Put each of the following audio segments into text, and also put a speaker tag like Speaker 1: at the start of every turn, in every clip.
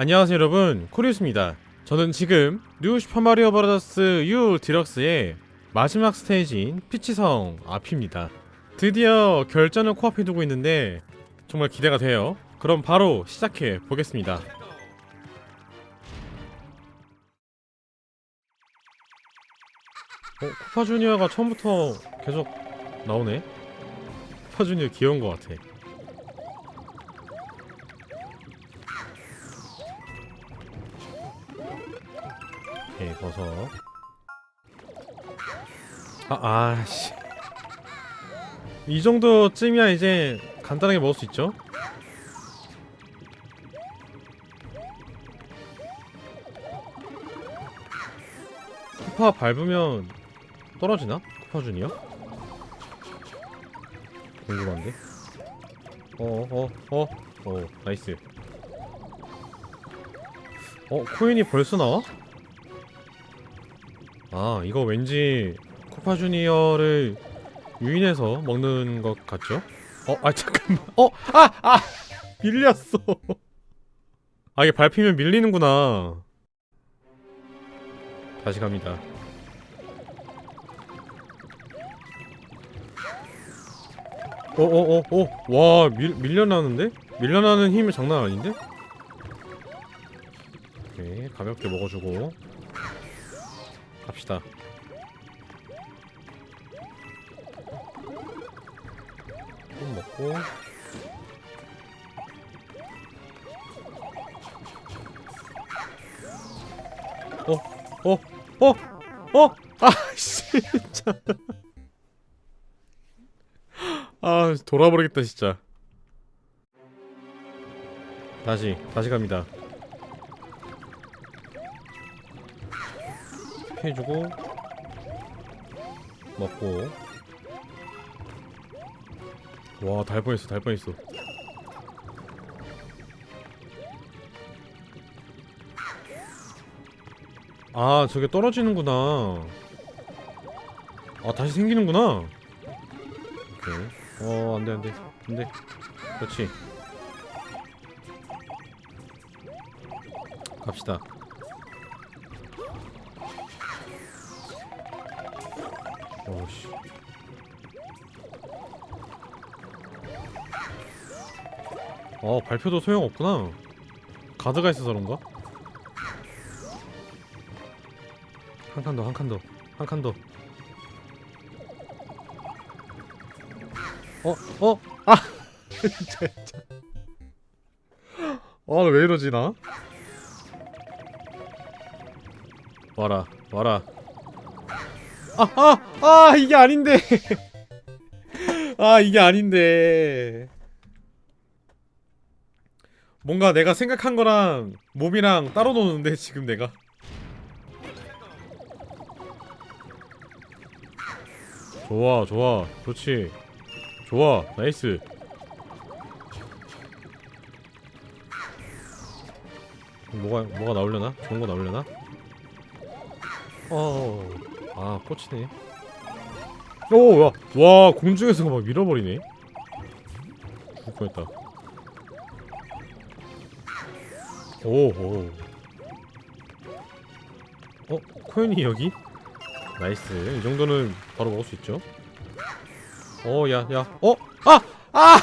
Speaker 1: 안녕하세요 여러분. 코리우스입니다. 저는 지금 뉴 슈퍼마리오 브라더스 U 디럭스의 마지막 스테이지인 피치성 앞입니다. 드디어 결전을 코앞에 두고 있는데 정말 기대가 돼요. 그럼 바로 시작해 보겠습니다. 어? 쿠파 주니어가 처음부터 계속 나오네? 쿠파 주니어 귀여운 것 같아 버섯 아 아씨 이 정도쯤이야 이제 간단하게 먹을 수 있죠 쿠파 밟으면 떨어지나? 쿠파 주니어? 궁금한데 어어어 어 어, 어, 나이스 어 코인이 벌써 나와? 아 이거 왠지 쿠파 주니어를 유인해서 먹는 것 같죠? 어, 아 잠깐만. 어, 아, 아, 밀렸어. 아 이게 밟히면 밀리는구나. 다시 갑니다. 어, 어, 어, 어, 와, 밀 밀려나는데? 밀려나는 힘이 장난 아닌데? 오케이, 가볍게 먹어주고 갑시다. 좀 먹고 어? 어? 어? 어? 아 진짜 아 돌아버리겠다 진짜 다시 다시 갑니다 해주고 먹고 와, 달 뻔했어, 달 뻔했어. 아, 저게 떨어지는구나. 아, 다시 생기는구나. 오케이. 어, 안 돼, 안 돼. 안 돼. 그렇지. 갑시다. 씨. 어 발표도 소용없구나 가드가 있어서 그런가? 한 칸 더 한 칸 더 한 칸 더 어? 어? 아! 진짜 아왜 이러지 나? 와라 와라 아! 아! 아! 이게 아닌데. 아 이게 아닌데. 뭔가 내가 생각한 거랑 몸이랑 따로 노는데 지금 내가. 좋아 좋아. 그렇지. 좋아. 나이스. 뭐가 뭐가 나오려나? 좋은 거 나오려나? 어 아 꽂히네 오와 공중에서 막 밀어버리네 죽을 뻔했다 오호 어? 코인이 여기? 나이스 이 정도는 바로 먹을 수 있죠 어 야야 어? 아! 아!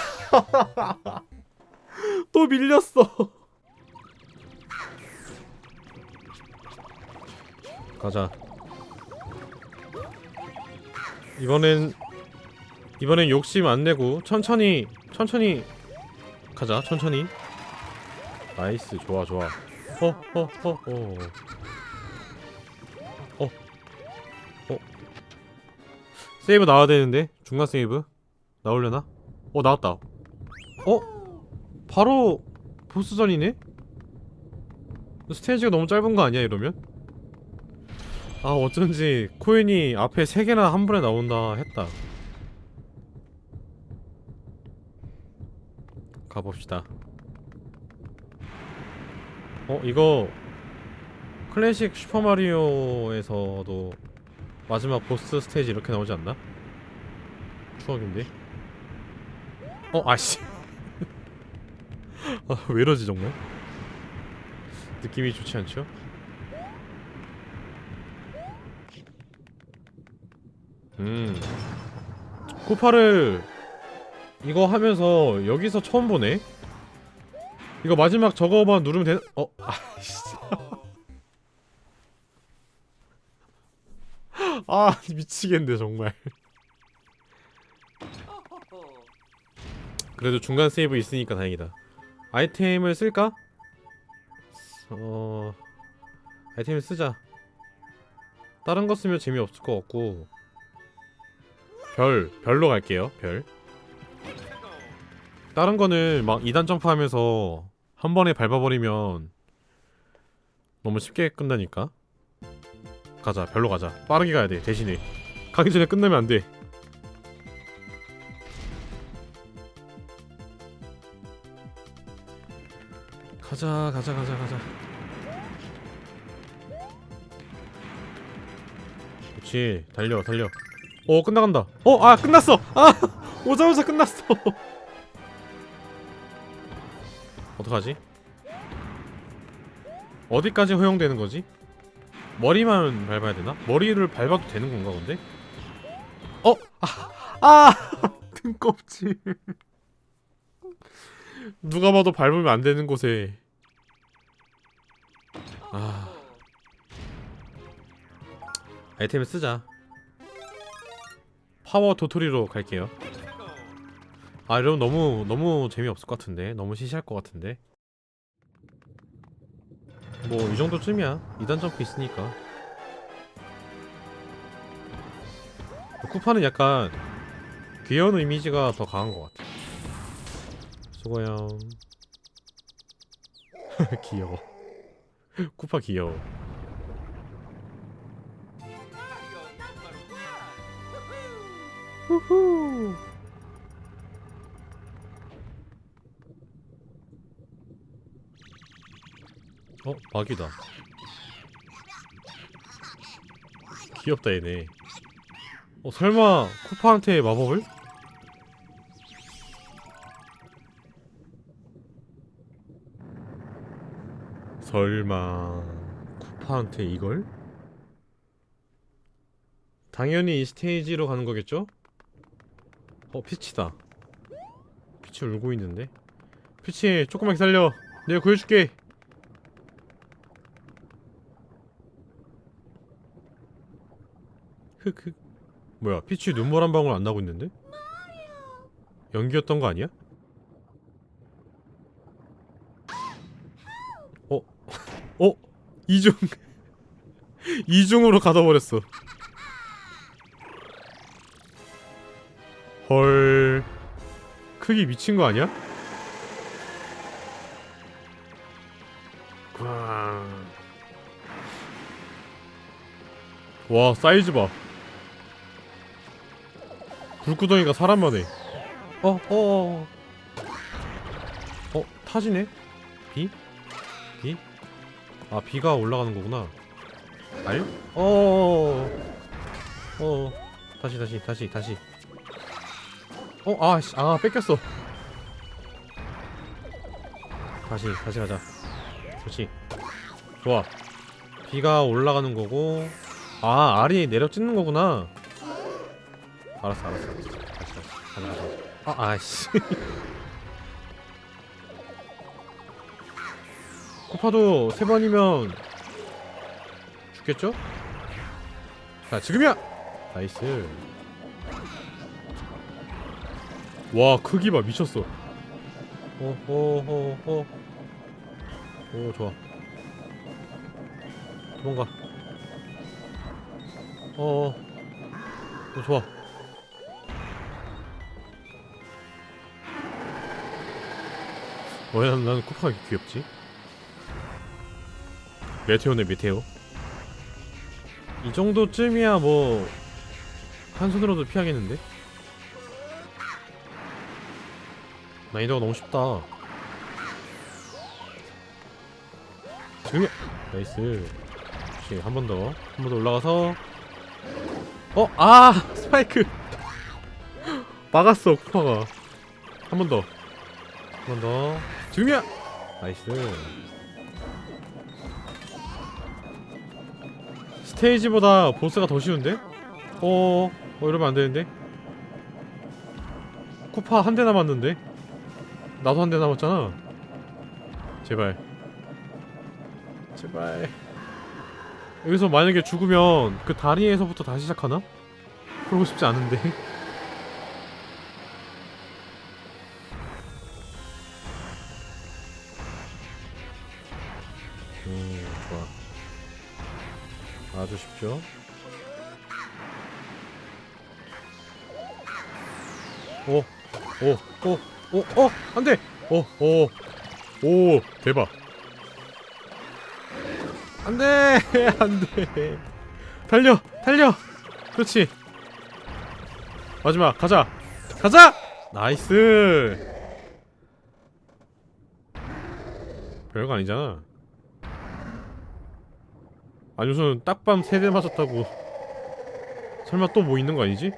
Speaker 1: 또 밀렸어 가자 이번엔 이번엔 욕심 안 내고 천천히 천천히 가자 천천히 나이스 좋아 좋아 어 어 어 어 어, 어. 어. 세이브 나와야 되는데 중간 세이브 나오려나? 어 나왔다 어? 바로 보스전이네? 스테이지가 너무 짧은 거 아니야 이러면? 아 어쩐지 코인이 앞에 3개나 한 번에 나온다 했다. 가봅시다. 어 이거 클래식 슈퍼마리오에서도 마지막 보스 스테이지 이렇게 나오지 않나? 추억인데? 어 아씨. 아왜 이러지 정말? 느낌이 좋지 않죠? 음. 쿠파를 이거 하면서 여기서 처음 보네? 이거 마지막 저거만 누르면 되는 어? 아이씨 아 미치겠네 정말. 그래도 중간 세이브 있으니까 다행이다. 아이템을 쓸까? 어... 아이템을 쓰자. 다른 거 쓰면 재미없을 것 같고 별, 별로 갈게요 별. 다른 거는 막 2단 점프하면서 한 번에 밟아버리면 너무 쉽게 끝나니까. 가자 별로 가자. 빠르게 가야 돼 대신에. 가기 전에 끝나면 안돼. 가자 가자 가자 가자. 그렇지 달려 달려 어 끝나간다. 어 아 끝났어. 아 오자마자 끝났어. 어떡하지? 어디까지 허용되는 거지? 머리만 밟아야 되나? 머리를 밟아도 되는 건가 근데? 어? 아, 아 등껍질. 누가 봐도 밟으면 안 되는 곳에. 아. 아이템을 쓰자 파워 도토리로 갈게요. 아 이러면 너무 너무 재미없을 것 같은데? 너무 시시할 것 같은데? 뭐 이 정도쯤이야. 2단 점프 있으니까. 쿠파는 약간 귀여운 이미지가 더 강한 것 같아. 수고요. 귀여워. 쿠파 귀여워 후후 어? 막이다 귀엽다 얘네 어 설마 쿠파한테 마법을? 설마 쿠파한테 이걸? 당연히 이 스테이지로 가는 거겠죠? 어 피치다 피치 울고 있는데 피치 조금만 기다려 내가 구해줄게 흑흑 뭐야 피치 눈물 한 방울 안 나고 있는데? 연기였던 거 아니야? 어? 어? 이중 이중으로 가둬버렸어 헐 크기 미친 거 아니야? 꽝. 와 사이즈 봐 불구덩이가 사람만 해 어? 어? 어? 어? 타지네? 비? 비? 아 비가 올라가는 거구나 알? 어어어어 어, 다시 다시 다시 다시 어, 아, 씨, 아, 뺏겼어. 다시, 다시 가자. 그렇지. 좋아. 비가 올라가는 거고, 아, 알이 내려 찢는 거구나. 알았어, 알았어. 다시, 다시. 가자, 가자. 아, 아이씨. 코파도 세 번이면 죽겠죠? 자, 지금이야! 나이스. 와 크기 봐. 미쳤어. 오오오오 오 좋아. 도망가. 어어. 어, 좋아. 왜 난, 나는 이렇게 귀엽지? 메테오네 메테오. 이 정도쯤이야 뭐 한 손으로도 피하겠는데? 난이도가 너무 쉽다. 지금 나이스. 혹시 한 번 더, 한 번 더 올라가서 어, 아 스파이크 막았어 쿠파가 한 번 더, 한 번 더. 지금이야. 나이스. 스테이지보다 보스가 더 쉬운데? 어, 어 이러면 안 되는데? 쿠파 한 대 남았는데? 나도 한 대 남았잖아. 제발. 제발. 여기서 만약에 죽으면 그 다리에서부터 다시 시작하나? 그러고 싶지 않은데. 음, 좋아. 아주 쉽죠? 오, 오, 오, 오, 어, 안 돼! 오, 오, 오, 대박. 안 돼! 안 돼. 달려! 달려! 그렇지. 마지막, 가자! 가자! 나이스! 별거 아니잖아. 아니 우선 딱밤 세대 맞았다고 설마 또 뭐 있는 거 아니지?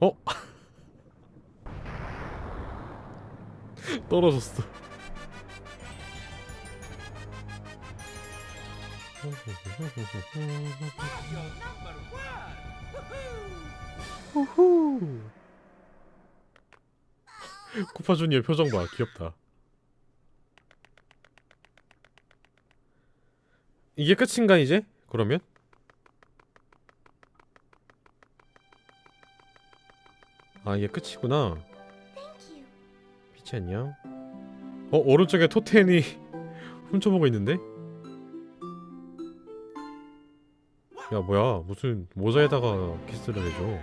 Speaker 1: 어? 떨어졌어 후후 쿠파주니의 표정 봐 귀엽다 이게 끝인가 이제? 그러면? 아 이게 끝이구나 피치 안녕 어 오른쪽에 토텐이 훔쳐보고 있는데? 야 뭐야? 무슨 모자에다가 키스를 해줘?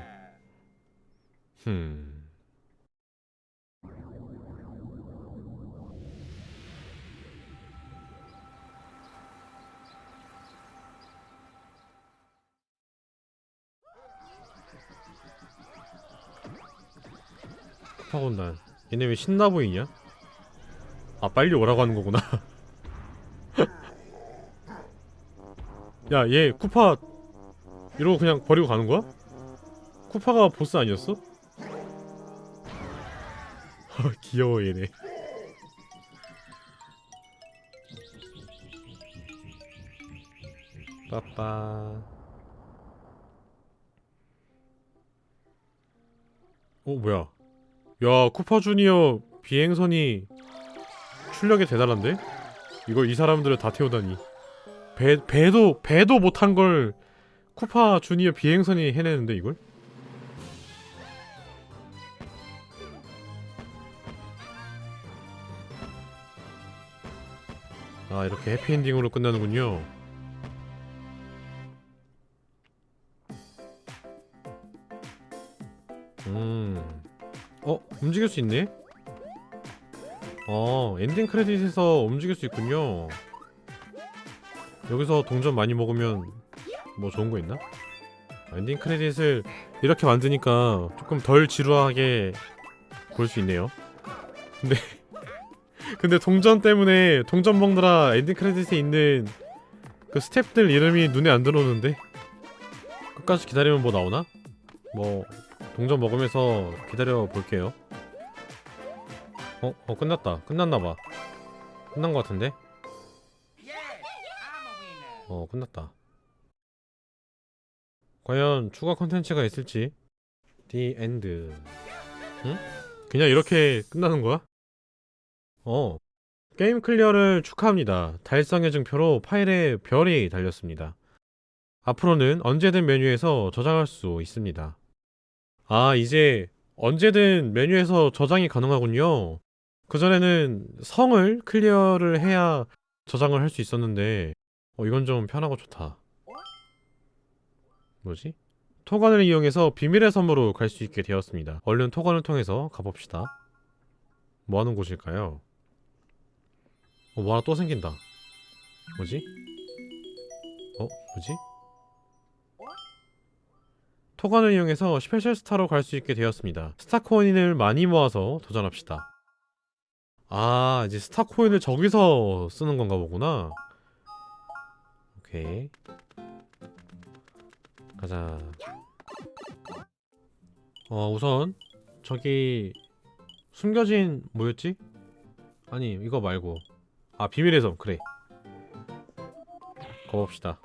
Speaker 1: 흠. 쿠파곤단 얘네 왜 신나 보이냐? 아 빨리 오라고 하는 거구나 야 얘 쿠파 이러고 그냥 버리고 가는 거야? 쿠파가 보스 아니었어? 아, 귀여워 얘네 빠빠 어 뭐야 야 쿠파 주니어 비행선이 출력이 대단한데? 이걸 이 사람들을 다 태우다니 배, 배도 배도 못한 걸 쿠파 주니어 비행선이 해내는데 이걸? 아 이렇게 해피엔딩으로 끝나는군요 움직일 수 있네? 어 엔딩 크레딧에서 움직일 수 있군요 여기서 동전 많이 먹으면 뭐 좋은 거 있나? 아, 엔딩 크레딧을 이렇게 만드니까 조금 덜 지루하게 볼 수 있네요 근데 근데 동전 때문에 동전 먹느라 엔딩 크레딧에 있는 그 스탭들 이름이 눈에 안 들어오는데 끝까지 기다리면 뭐 나오나? 뭐 동전 먹으면서 기다려 볼게요. 어, 어 끝났다. 끝났나봐. 끝난 것 같은데? 어, 끝났다. 과연 추가 컨텐츠가 있을지? The End. 응? 그냥 이렇게 끝나는 거야? 어. 게임 클리어를 축하합니다. 달성의 증표로 파일에 별이 달렸습니다. 앞으로는 언제든 메뉴에서 저장할 수 있습니다. 아, 이제 언제든 메뉴에서 저장이 가능하군요. 그전에는 성을 클리어를 해야 저장을 할 수 있었는데, 어, 이건 좀 편하고 좋다. 뭐지? 토건을 이용해서 비밀의 섬으로 갈 수 있게 되었습니다. 얼른 토건을 통해서 가봅시다. 뭐 하는 곳일까요? 어, 뭐 하나 또 생긴다. 뭐지? 어, 뭐지? 토건을 이용해서 스페셜 스타로 갈 수 있게 되었습니다. 스타 코인을 많이 모아서 도전합시다. 아 이제 스타 코인을 저기서 쓰는 건가 보구나. 오케이. 가자. 어 우선 저기 숨겨진 뭐였지? 아니 이거 말고. 아 비밀의 섬. 그래. 가봅시다.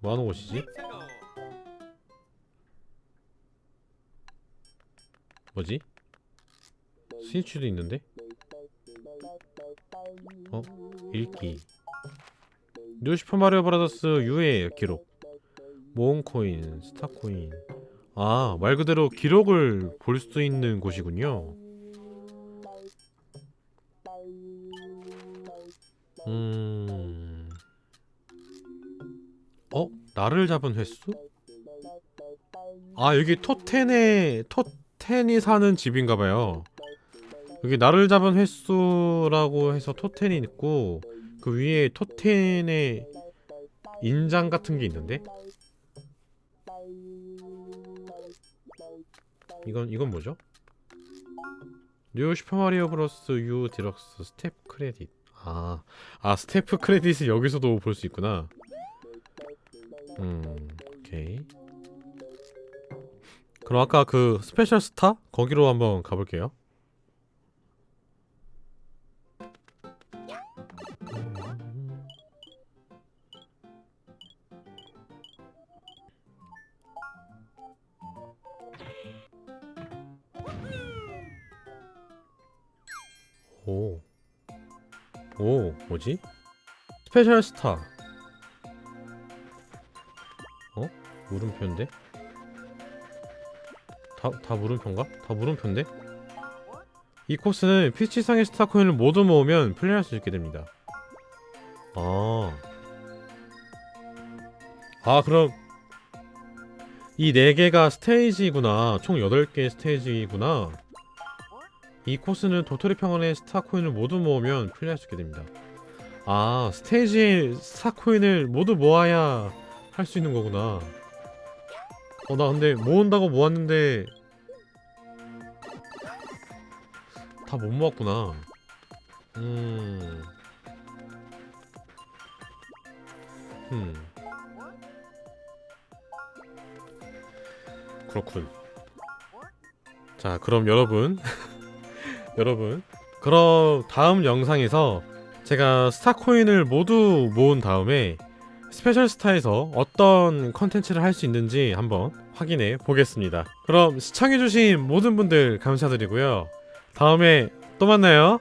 Speaker 1: 뭐하는 곳이지? 뭐지? 스위치도 있는데? 어? 읽기 뉴 슈퍼마리오 브라더스 U의 기록 모은 코인, 스타 코인 아, 말 그대로 기록을 볼 수 있는 곳이군요 음... 어? 나를 잡은 횟수? 아 여기 토텐에 토텐이 사는 집인가봐요 여기 나를 잡은 횟수라고 해서 토텐이 있고 그 위에 토텐의 인장 같은 게 있는데? 이건 이건 뭐죠? 뉴 슈퍼마리오 브로스 U 디럭스 스텝 크레딧. 아, 아 스태프 크레딧을 여기서도 볼 수 있구나. 음 오케이. 그럼 아까 그 스페셜 스타? 거기로 한번 가볼게요 오. 오, 뭐지? 스페셜 스타. 어? 물음표인데? 다, 다 물음표인가? 다 물음표인데? 이 코스는 피치상의 스타 코인을 모두 모으면 플레이할 수 있게 됩니다. 아. 아, 그럼 이네 개가 스테이지구나. 총 8개의 스테이지구나. 이 코스는 도토리 평원의 스타 코인을 모두 모으면 플레이할 수 있게 됩니다. 아, 스테이지에 스타 코인을 모두 모아야 할 수 있는 거구나. 어, 나 근데 모은다고 모았는데 다 못 모았구나. 음. 음. 그렇군. 자, 그럼 여러분 여러분. 그럼 다음 영상에서 제가 스타코인을 모두 모은 다음에 스페셜 스타에서 어떤 컨텐츠를 할 수 있는지 한번 확인해 보겠습니다. 그럼 시청해주신 모든 분들 감사드리고요. 다음에 또 만나요